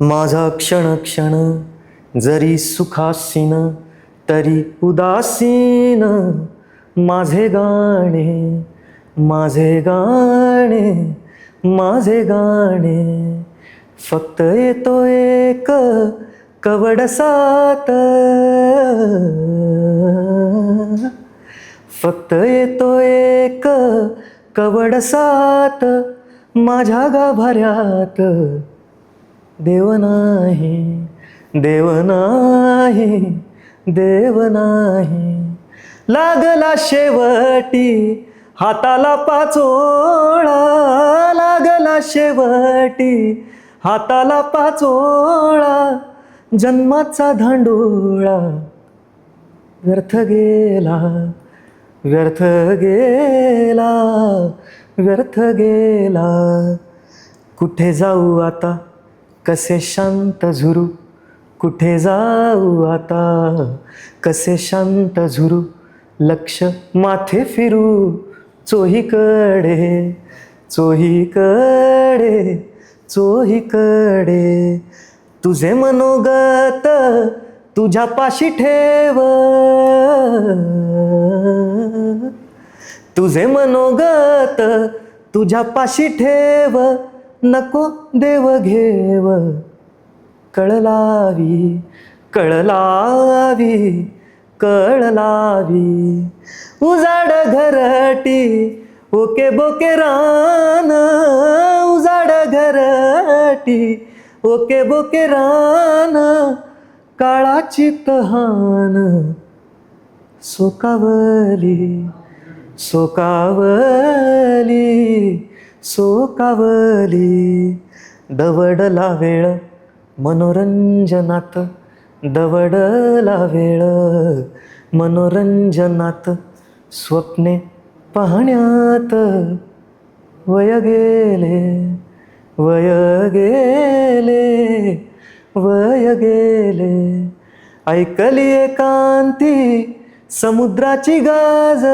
माझा क्षण क्षण जरी सुखासीन तरी उदासीन. माझे गाणे माझे गाणे माझे गाणे. फक्त येतो एक कवडसात. फक्त येतो एक कवडसात माझ्या गाभाऱ्यात. देव नाही देव नाही देव नाही. लागला शेवटी हाताला पाचोळा लागला शेवटी हाताला पाचोळा जन्माचा धांडोळा. व्यर्थ गेला व्यर्थ गेला व्यर्थ गेला. कुठे जाऊ आता? कसे शांत झुरू? कुठे जाऊ आता? कसे शांत झुरू? लक्ष माथे फिरू. चोहीकडे चोहीकडे चोहीकडे. तुझे मनोगत तुझ्या पाशी ठेव. तुझे मनोगत तुझ्या पाशी ठेव. नको देव घेव. कळलावी कळलावी कळलावी. उजाड घरटी ओके बोके रान. उजाड घरटी ओके बोके रान. काळाची तहान सोकावली सोकावली. सोकावली दवडला वेळ मनोरंजनात. दवडला वेळ मनोरंजनात. स्वप्ने पाहण्यात. वय गेले वय गेले वय गेले. ऐकली एकांती समुद्राची गाज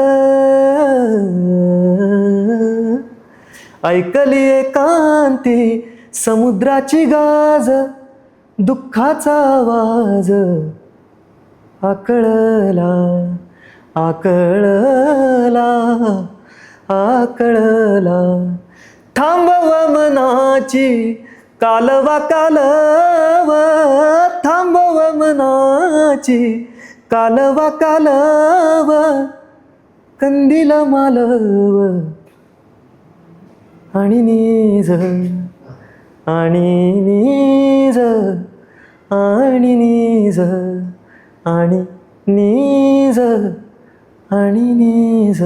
ऐकली कांती समुद्राची गाज दुःखाचा आवाज. आकळला आकळला आकळला. थांबव मनाची कालवा कालव थांबव मनाची कालवा कालव कंदील मालव. അണിനീജ അണിനീജ അണിനീജ അണി നീജ അണിനീജ